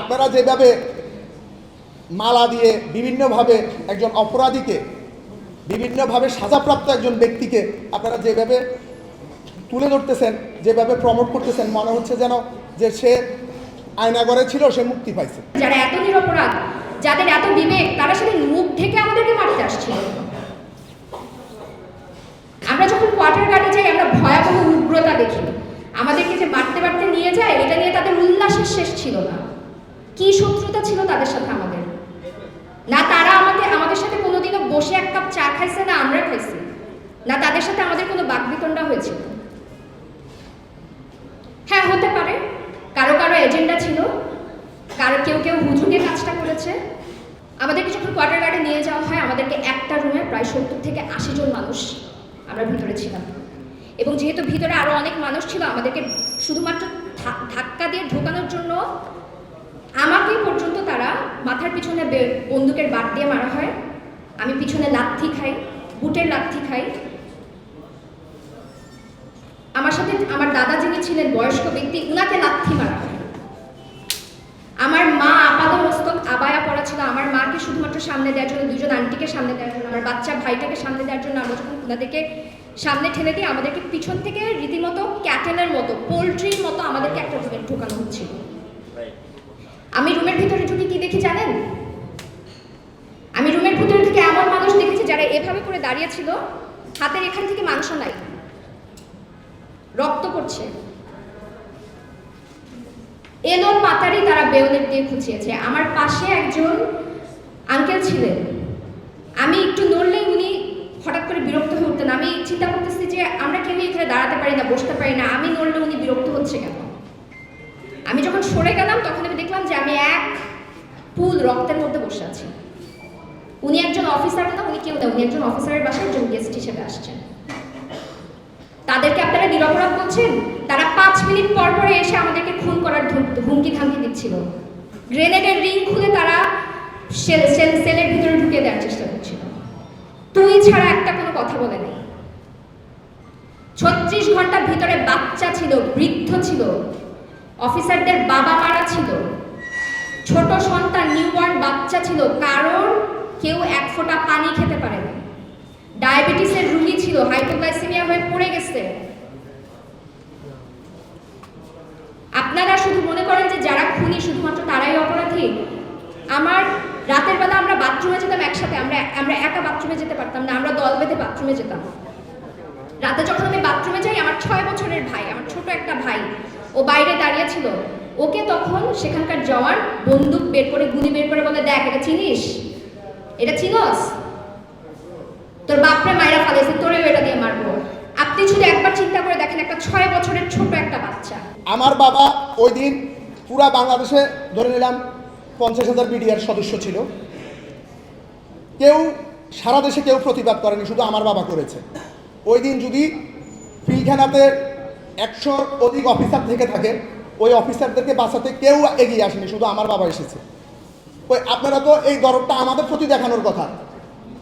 আপনারা যেভাবে মালা দিয়ে বিভিন্নভাবে একজন অপরাধীকে, বিভিন্নভাবে সাজাপ্রাপ্ত একজন ব্যক্তিকে আপনারা যেভাবে তুলে ধরতেছেন, যেভাবে প্রমোট করতেছেন, মনে হচ্ছে যেন যে সে আয়নাগরে ছিল, সে মুক্তি পাইছে। যারা এত নিরপরাধ, যাদের এত বিবেক, তারা সেদিন মুখ থেকে আমাদেরকে মারতে আসছিল। আমরা যখন কোয়ার্টার গার্ডে যাই, আমরা ভয়াবহ উগ্রতা দেখি। আমাদেরকে যে মারতে মারতে নিয়ে যায়, এটা নিয়ে তাদের উল্লাসের শেষ ছিল না। কি শত্রুতা ছিল তাদের সাথে আমাদের? না তারা আমাদের আমাদের সাথে কোনোদিনও বসে এক কাপ চা খাইছে, না আমরা খাইছি। না তাদের সাথে আমাদের কোনো বাকবিতণ্ডা হয়েছিল? হ্যাঁ হতে পারে। কারও কারও এজেন্ডা ছিল। কারও কেউ কেউ হুজুগে কাজটা করেছে। আমাদেরকে যখন কোয়ার্টার গার্ডে নিয়ে যাওয়া হয়। আমাদেরকে একটা রুমে প্রায় সত্তর থেকে আশি জন মানুষ আমরা ভিতরে ছিলাম। এবং যেহেতু ভিতরে আরও অনেক মানুষ ছিল, আমাদেরকে শুধুমাত্র ধাক্কা দিয়ে ঢোকানোর জন্য আমাকে পর্যন্ত তারা মাথার পিছনে বন্দুকের বাট দিয়ে মারা হয়। আমি পিছনে লাথি খাই, বুটের লাথি খাই। আমার সাথে আমার দাদা যিনি ছিলেন, বয়স্ক ব্যক্তি, উনাকে লাথি মারা হয়। আমার মা আপাদ মস্তক আবায়া পড়া ছিল। আমার মাকে শুধুমাত্র সামনে দেওয়ার জন্য, দুজন আন্টিকে সামনে দেওয়ার জন্য, আমার বাচ্চা ভাইটাকে সামনে দেওয়ার জন্য আমরা যখন ওনাদেরকে সামনে ঠেলে দিয়ে আমাদেরকে পিছন থেকে রীতিমতো ক্যাটেলের মতো, পোলট্রির মতো আমাদেরকে একটা ঢোকানো হচ্ছিল আমি রুমের ভিতরে ঢুকে কি দেখি জানেন? আমি রুমের ভিতরে থেকে এমন মানুষ দেখেছি যারা এভাবে করে দাঁড়িয়ে ছিল, হাতের এখান থেকে মাংস নাই। রক্ত পড়ছে। এলোর পাতারই তারা বেউলেট দিয়ে খুঁচিয়েছে। আমার পাশে একজন আঙ্কেল ছিলেন। আমি একটু নড়লেই উনি হঠাৎ করে বিরক্ত হয়ে উঠতেন। আমি চিন্তা করতেছি যে আমরা কেউ এখানে দাঁড়াতে পারি না, বসতে পারি না। আমি নড়লে উনি বিরক্ত হচ্ছে কেন? আমি যখন সরে গেলাম, তখন আমি দেখলাম যে আমি এক পুল রক্তের মধ্যে বসে আছি। উনি একজন অফিসার না, উনি কেউ না, উনি একজন অফিসারের বাসায় একজন গেস্ট হিসেবে আসছেন। তাদেরকে আপনারা নিরপরাধ বলছেন? তারা পাঁচ মিনিট পর পরে এসে আমাদেরকে খুন করার হুমকি ধামকি দিচ্ছিল। গ্রেনেডের রিং খুলে তারা সেল সেল সেলের ভিতরে ঢুকে দেওয়ার চেষ্টা করছিল। তুই ছাড়া একটা কোনো কথা বলে নেই। ছত্রিশ ঘণ্টার ভিতরে বাচ্চা ছিল, বৃদ্ধ ছিল। অফিসারদের বাবা মারা ছিল। ছোট সন্তান নিউবর্ন বাচ্চা ছিল, কারণ কেউ এক ফোঁটা পানি খেতে পারে না ডায়াবেটিসের রুগী ছিল হাইপোগ্লাইসেমিয়া হয়ে পড়ে গেছে। আপনারা শুধু মনে করেন যে যারা খুনি, শুধুমাত্র তারাই অপরাধী? আমার রাতের বেলা আমরা বাথরুমে যেতাম একসাথে, আমরা আমরা একা বাথরুমে যেতে পারতাম না, আমরা দল বেঁধে বাথরুমে যেতাম। রাতে যখন আমি বাথরুমে যাই, আমার ছয় বছরের ভাই, আমার ছোট একটা ভাই, ও বাইরে দাঁড়িয়ে ছিল। ওকে তখন সেখানকার জওয়ান বন্দুক বের করে, গুলি বের করে বলে, দেখ, এটা চিনিস? এটা চিনস? তোর বাপরে মায়েরা ফালাইছে তোরেও এটা দিয়ে মারবো। আপনি শুধু একবার চিন্তা করে দেখেন একটা ছয় বছরের ছোট একটা বাচ্চা। আমার বাবা ওই দিন পুরা বাংলাদেশে ধরে নিলাম পঞ্চাশ হাজার বিডিআর সদস্য ছিল। কেউ, সারা দেশে কেউ প্রতিবাদ করেনি, শুধু আমার বাবা করেছে। ওই দিন যদি পিলখানাতে একশোর অধিক অফিসার থেকে থাকে ওই অফিসারদেরকে বাঁচাতে কেউ এগিয়ে আসেনি, শুধু আমার বাবা এসেছে। ওই আপনারা তো এই দরদটা আমাদের প্রতি দেখানোর কথা।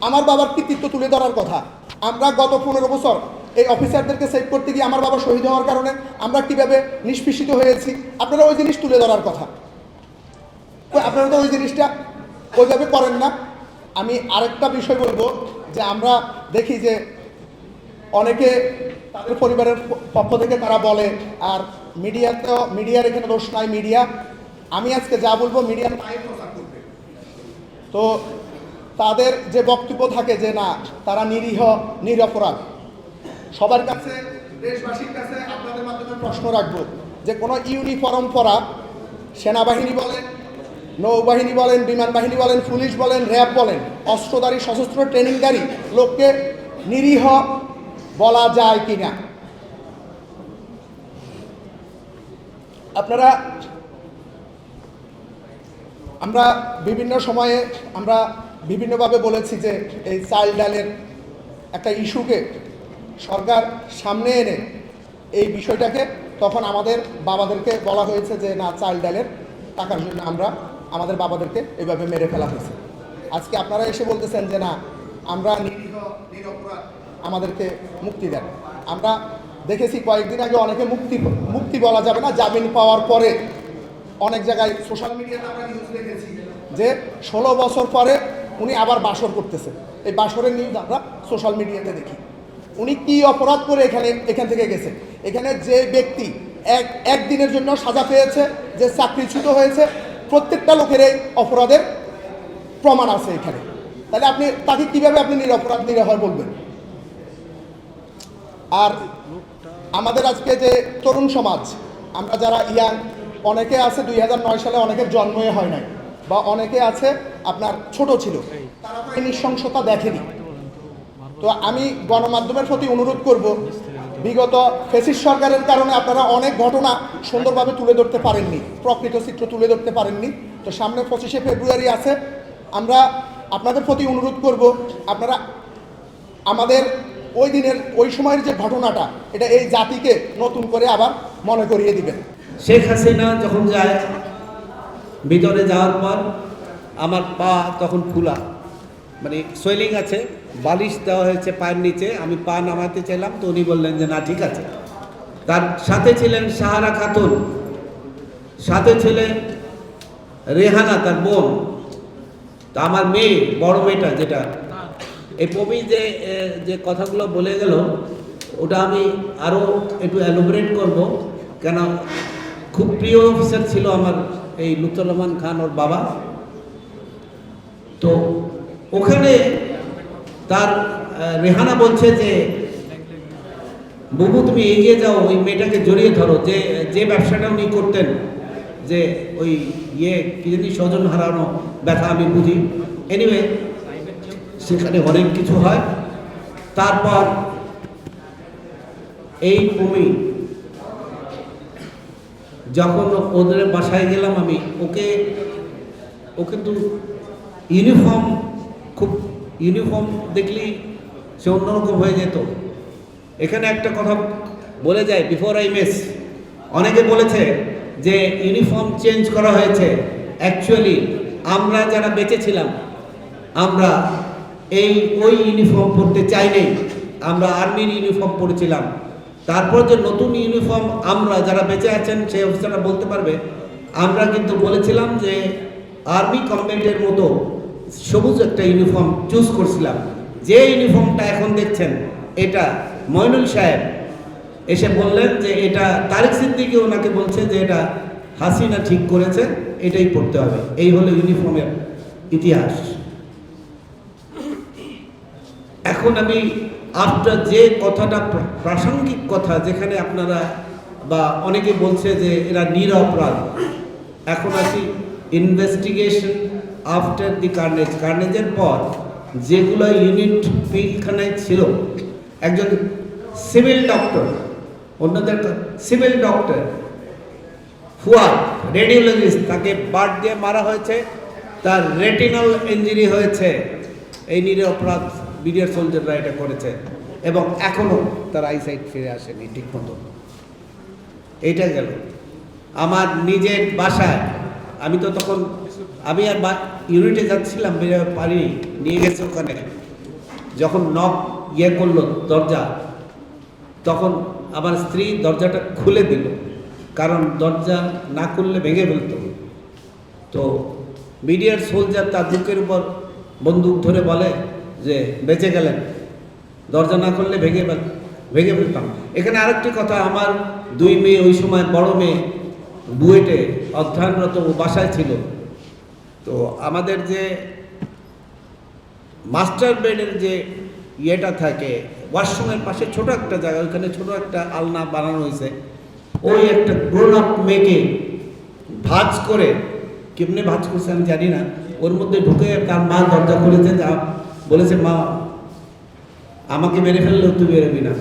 আমার বাবার কৃতিত্ব তুলে ধরার কথা। আমরা গত পনেরো বছর এই অফিসারদেরকে সেভ করতে গিয়ে আমার বাবা শহীদ হওয়ার কারণে আমরা কীভাবে নিষ্পেষিত হয়েছি, আপনারা ওই জিনিস তুলে ধরার কথা। তো আপনারা তো ওই জিনিসটা ওইভাবে করেন না। আমি আরেকটা বিষয় বলব যে আমরা দেখি যে অনেকে তাদের পরিবারের পক্ষ থেকে তারা বলে, আর মিডিয়াতে মিডিয়ার এখানে দোষ নাই, মিডিয়া। আমি আজকে যা বলব মিডিয়ার নাই প্রচার করবে। তো তাদের যে বক্তব্য থাকে যে না, তারা নিরীহ, নিরপরাধ। সবার কাছে, দেশবাসীর কাছে আপনাদের মাধ্যমে প্রশ্ন রাখব যে কোনো ইউনিফর্ম পরা সেনাবাহিনী বলেন, নৌবাহিনী বলেন, বিমান বাহিনী বলেন, পুলিশ বলেন, র্যাব বলেন, অস্ত্রধারী, সশস্ত্র ট্রেনিংকারী লোককে নিরীহ বলা যায় কি না আপনারা, আমরা বিভিন্ন সময়ে, আমরা বিভিন্নভাবে বলেছি যে এই চাল ডালের একটা ইস্যুকে সরকার সামনে এনে এই বিষয়টাকে তখন আমাদের বাবাদেরকে বলা হয়েছে যে, না, চাল ডালের টাকার জন্য আমরা, আমাদের বাবাদেরকে এইভাবে মেরে ফেলা হয়েছে। আজকে আপনারা এসে বলতেছেন যে, না, আমরা নিরীহ, নিরপরাধ আমাদেরকে মুক্তি দেন। আমরা দেখেছি কয়েকদিন আগে অনেকে মুক্তি মুক্তি বলা যাবে না, জামিন পাওয়ার পরে। অনেক জায়গায় সোশ্যাল মিডিয়াতে আমরা নিউজ দেখেছি যে ষোলো বছর পরে উনি আবার বাসর করতেছে। এই বাসরের নিউজ আমরা সোশ্যাল মিডিয়াতে দেখি। উনি কি অপরাধ করে এখানে, এখান থেকে গেছে? এখানে যে ব্যক্তি এক, একদিনের জন্য সাজা পেয়েছে, যে চাকরিচ্যুত হয়েছে, প্রত্যেকটা লোকের এই অপরাধের প্রমাণ আছে এখানে। তাহলে আপনি, তাকে কীভাবে আপনি নিরপরাধ নিরহর বলবেন? আর আমাদের আজকে যে তরুণ সমাজ, আমরা যারা ইয়াং অনেকে আছে দুই নয় সালে, অনেকের জন্মই হয় নাই, বা অনেকে আছে আপনার ছোট ছিল, তারা এই নৃশংসতা দেখেনি। তো আমি গণমাধ্যমের প্রতি অনুরোধ করব, বিগত ফেসিস সরকারের কারণে আপনারা অনেক ঘটনা সুন্দরভাবে তুলে ধরতে পারেননি, প্রকৃত চিত্র তুলে ধরতে পারেননি। তো সামনে পঁচিশে ফেব্রুয়ারি আছে, আমরা আপনাদের প্রতি অনুরোধ করব, আপনারা আমাদের ওই দিনের, ওই সময়ের যে ঘটনাটা, এটা এই জাতিকে নতুন করে আবার মনে করিয়ে দিবেন শেখ হাসিনা যখন যায়, ভিতরে যাওয়ার পর আমার পা তখন ফুলা। মানে সোয়েলিং আছে, বালিশ দেওয়া হয়েছে পায়ের নিচে, আমি পা নামাতে চাইলাম তো উনি বললেন যে, না, ঠিক আছে। তার সাথে ছিলেন সাহারা খাতুন, সাথে ছিলেন রেহানা, তার বোন। তা আমার মেয়ে, বড় মেয়েটা যেটা এই পমি যে যে কথাগুলো বলে গেল, ওটা আমি আরও একটু অ্যালোবরেট করব। কেন খুব প্রিয় অফিসার ছিল আমার এই লুৎফুর খান ওর বাবা। তো ওখানে তার রেহানা বলছে যে বুবু তুমি এগিয়ে যাও, ওই মেয়েটাকে জড়িয়ে ধরো। যে যে ব্যবসাটা উনি করতেন, যে ওই ইয়ে কি জানি স্বজন হারানো ব্যথা, আমি বুঝি। এনিওয়ে সেখানে অনেক কিছু হয়। তারপর এই ভূমি, যখন ওদের বাসায় গেলাম আমি, ওকে ও কিন্তু ইউনিফর্ম খুব ইউনিফর্ম দেখলেই সে অন্যরকম হয়ে যেত। এখানে একটা কথা বলে যায় বিফোর আই মেস অনেকে বলেছে যে ইউনিফর্ম চেঞ্জ করা হয়েছে। অ্যাকচুয়ালি আমরা যারা বেঁচে ছিলাম, আমরা এই ওই ইউনিফর্ম পরতে চাইনি। আমরা আর্মির ইউনিফর্ম পরেছিলাম। তারপর যে নতুন ইউনিফর্ম আমরা যারা বেঁচে আছেন সেই অফিসাররা বলতে পারবে, আমরা কিন্তু বলেছিলাম যে আর্মি কমব্যাটের মতো সবুজ একটা ইউনিফর্ম চুজ করছিলাম। যে ইউনিফর্মটা এখন দেখছেন, এটা ময়নুল সাহেব এসে বললেন যে এটা তারিক সিদ্দিকি ওনাকে বলছে যে এটা হাসিনা ঠিক করেছে, এটাই পড়তে হবে। এই হলো ইউনিফর্মের ইতিহাস। এখন আমি আফটার যে কথাটা প্রাসঙ্গিক কথা যেখানে আপনারা বা অনেকে বলছে যে এরা নিরপরাধ। এখন আসি ইনভেস্টিগেশন আফটার দি কার্নেজ কার্নেজের পর যেগুলো ইউনিট পিলখানায় ছিল, একজন সিভিল ডক্টর অন্যদের সিভিল ডক্টর ফুয়াদ রেডিওলজিস্ট তাকে বাদ দিয়ে মারা হয়েছে, তার রেটিনাল ইঞ্জুরি হয়েছে। এই নিরপরাধ বিডিআর সোলজাররা এটা করেছে এবং এখনও তার আইসাইট ফিরে আসেনি ঠিক মতো। এইটা গেল। আমার নিজের বাসায় আমি তো তখন আমি আর ইউনিটে যাচ্ছিলাম পারিনি নিয়ে গেছে ওখানে। যখন নক ইয়ে করল দরজা, তখন আমার স্ত্রী দরজাটা খুলে দিল, কারণ দরজা না খুললে ভেঙে ফেলতো। তো মিডিয়ার সোলজার তার বুকের উপর বন্দুক ধরে বলে যে বেঁচে গেলেন। দরজা না করলে ভেঙে ভেঙে ফেলতাম। এখানে আরেকটি কথা, আমার দুই মেয়ে, ওই সময় বড় মেয়ে, বুয়েটে অধ্যয়নরত বাসায় ছিল। তো আমাদের যে মাস্টার বেডের যে ইয়েটা থাকে, ওয়াশরুমের পাশে ছোট একটা জায়গা, ওইখানে ছোট একটা আলনা বানানো হয়েছে। ওই একটা গ্রোন আপ মেয়েকে ভাজ করে, কেমনে ভাজ করছে আমি জানি না, ওর মধ্যে ঢুকে তার মা দরজা খুলেছে, যা বলেছে মা আমাকে মেরে ফেললেও তুই বেরোবি না।